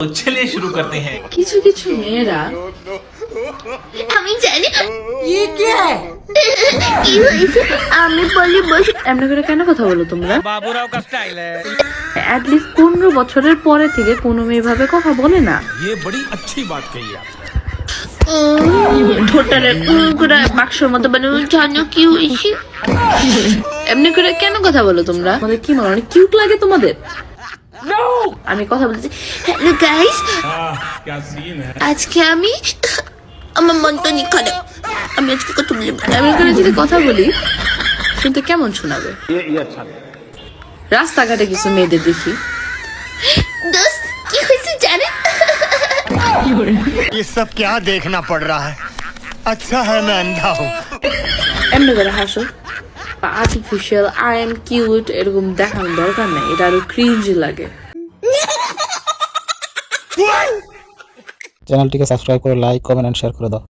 तो चलिए शुरू करते हैं কিছু কিছু মেয়েরা আমি জানি কি হয়েছে আমি বলি বস এমনি করে কেন কথা বলো তোমরা बाबूराव का स्टाइल है অ্যাটলিস্ট পনেরো বছরের পরে থেকে কোনো মেয়ে ভাবে কথা বলে না ये बड़ी अच्छी बात कही आप ঠোঁটারে করে বাক্সর মতো মানে জানো কি হয়েছে এমনি করে কেন কথা বলো তোমরা আমাদের কি মনে হয় অনেক কিউট লাগে তোমাদের আমি কথা বলতেছি হ্যালো গাইস আজকে আমি আমার মনটা নি খারাপ আমি আজকে কত বলি এমনি করে যদি কথা বলি শুনতে কেমন শোনাবে রাস্তাঘাটে কিছু মেয়েদের দেখি দোস্ত কি হয়েছে জানেন ये सब क्या देखना पड़ रहा है अच्छा है मैं अंधा हूँ এমনি করে হাসো আর্টিফিশিয়াল আই এম কিউট এরকম দেখানোর দরকার নেই এটা আরো ক্রিঞ্জ লাগে চ্যানেলটিকে সাবস্ক্রাইব করে লাইক কমেন্ট এন্ড শেয়ার করে দাও।